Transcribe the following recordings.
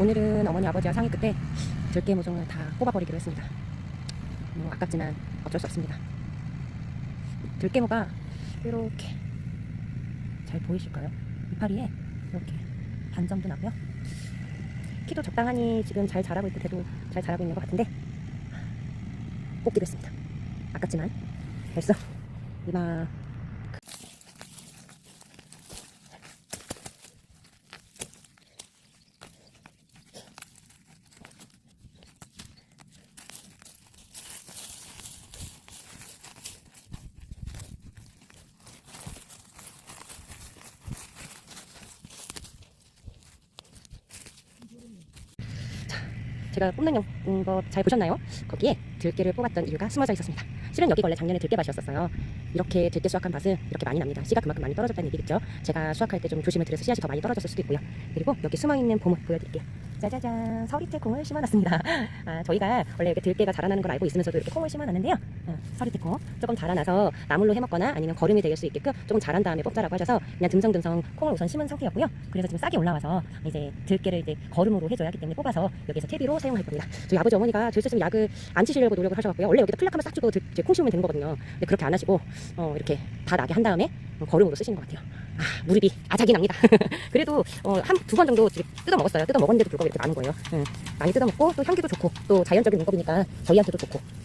오늘은 어머니 아버지와 상의 끝에 들깨 모종을 다 뽑아버리기로 했습니다. 뭐 아깝지만 어쩔 수 없습니다. 들깨모가 이렇게 잘 보이실까요? 이파리에 이렇게 반점도 나고요. 키도 적당하니 지금 잘 자라고 있고 걔도 잘 자라고 있는 것 같은데 뽑기로 했습니다. 아깝지만 벌써 이마 제가 뽑는 거 잘 보셨나요? 거기에 들깨를 뽑았던 이유가 숨어져 있었습니다. 실은 여기 원래 작년에 들깨밭이었었어요. 이렇게 들깨 수확한 밭은 이렇게 많이 납니다. 씨가 그만큼 많이 떨어졌다는 얘기겠죠. 제가 수확할 때 좀 조심을 들여서 씨앗이 더 많이 떨어졌을 수도 있고요. 그리고 여기 숨어있는 봄을 보여드릴게요. 짜자잔 서리태 콩을 심어놨습니다. 아, 저희가 원래 이렇게 들깨가 자라나는 걸 알고 있으면서도 이렇게 콩을 심어놨는데요. 어, 서리태 콩 조금 자라나서 나물로 해먹거나 아니면 거름이 될수 있게끔 조금 자란 다음에 뽑자라고 하셔서 그냥 듬성듬성 콩을 우선 심은 상태였고요. 그래서 지금 싹이 올라와서 이제 들깨를 이제 거름으로 해줘야 하기 때문에 뽑아서 여기서 퇴비로 사용할 겁니다. 저희 아버지 어머니가 들쓰면 약을 안 치시려고 노력을 하셔갖고요. 원래 여기다 플락 하면 싹 주고 콩 심으면 되는 거거든요. 근데 그렇게 안 하시고 어, 이렇게 다 나게 한 다음에 어, 거름으로 쓰시는 것 같아요. 아, 무릎이 아작이 납니다. 그래도 어, 한두 번 정도 뜯어 먹었어요. 뜯어 먹었는데도 불구하고 이렇게 많은 거예요. 응. 많이 뜯어 먹고 또 향기도 좋고 또 자연적인 농법이니까 저희한테도 좋고 음,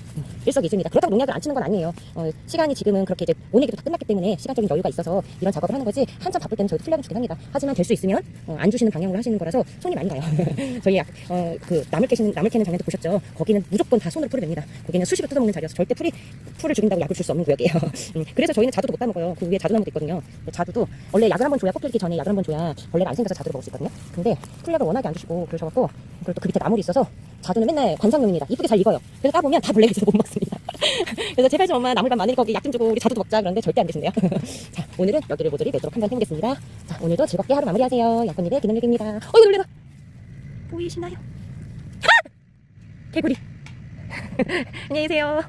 일석이조입니다. 그렇다고 농약을 안 치는 건 아니에요. 어, 시간이 지금은 그렇게 이제 모내기도 다 끝났기 때문에 시간적인 여유가 있어서 이런 작업을 하는 거지 한참 바쁠 때는 저희도 풀약을 주긴 합니다. 하지만 될 수 있으면 어, 안 주시는 방향으로 하시는 거라서 손이 많이 가요. 저희 약, 어, 그 나물 깨시는 나물 캐는 장면도 보셨죠? 거기는 무조건 다 손으로 풀을 냅니다. 거기는 수시로 뜯어먹는 자리여서 절대 풀이 풀을 줄인다고 약을 줄 수 없는 구역이에요. 음, 그래서 저희는 자두도 못 따먹어요. 그 위에 자두나무도 있거든요. 자두도 원래 약을 한 번 줘야 뽑히기 전에 약을 한 번 줘야 벌레가 안 생겨서 자두를 먹을 수 있거든요. 근데 풀약을 워낙에 안 주시고 그러셔갖고 그리고 또 그 밑에 나물이 있어서 자두는 맨날 관상용입니다. 이쁘게 잘 익어요. 그래서 따보면 다 벌레가 있어서 못 먹습니다. 그래서 제발 좀 엄마 나물밥 많으니 거기 약 좀 주고 우리 자두도 먹자 그런데 절대 안 계신데요. 자 오늘은 여기를 모조리 내도록 한번 해보겠습니다. 자 오늘도 즐겁게 하루 마무리하세요. 약혼일의 기념일입니다. 어이 놀래라. 보이시나요? 하! 개구리. 안녕히 계세요.